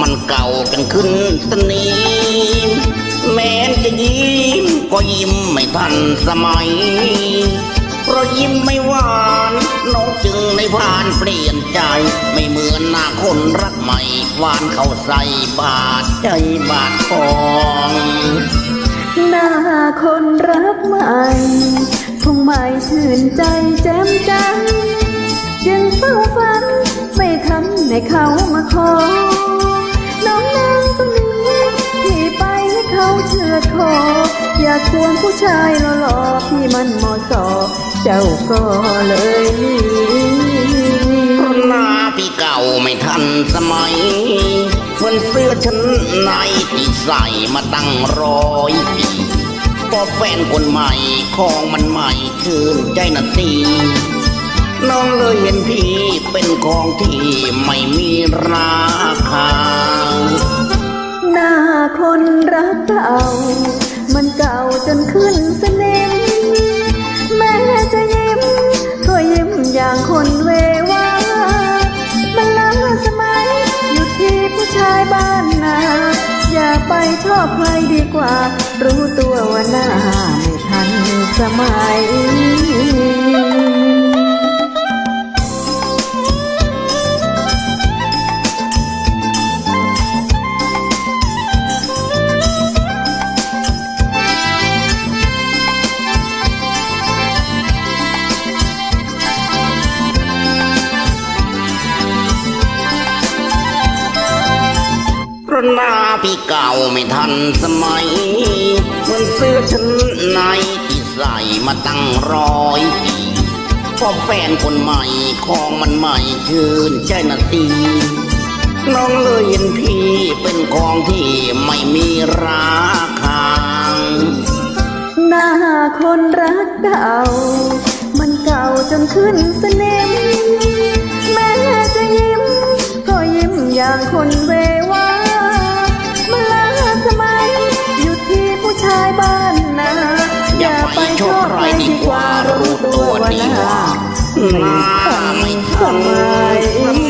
มันเก่ากันขึ้นสนิมแม้นจะยิ้มก็ยิ้มไม่ทันสมัย เพราะยิ้มไม่หวานน้องจึงในผ่านเปลี่ยนใจ ไม่เหมือนหน้าคนรักใหม่หวานเข้าใส่บาดใจบาดคองหน้าคนรักใหม่คงไม่ชื่นใจแจ่มจัน ควงผู้ชายหล่อๆที่มันมาะสอเจ้าก็เลยหนีหน้าพี่เก่าไม่ทันสมัยเหมือนเสื้อชั้นในที่ใส่มาตั้งร้อยปีพอแฟนคนใหม่ของมันใหม่ชื่นใจนาทีน้องเลยเห็นพี่เป็นของที่ไม่มีราคา หน้าคนรักเก่า มันเก่าจนขึ้นสนิมแม้จะยิ้มก็ยิ้มอย่างคนเววามันล้าสมัยอยู่ที่ผู้ชายบ้านนาอย่าไปชอบใครดีกว่า รู้ตัวว่าหน้าไม่ทันสมัย หน้าพี่เก่าไม่ทันสมัย เหมือนเสื้อชั้นในที่ใส่มาตั้งร้อยปีพอแฟนคนใหม่ของมันใหม่ชื่นใจนาทีน้องเลยเห็นพี่เป็นของที่ไม่มีราคาหน้าคนรักเก่า มันเก่าจนขึ้นสนิ ทำไมทำไม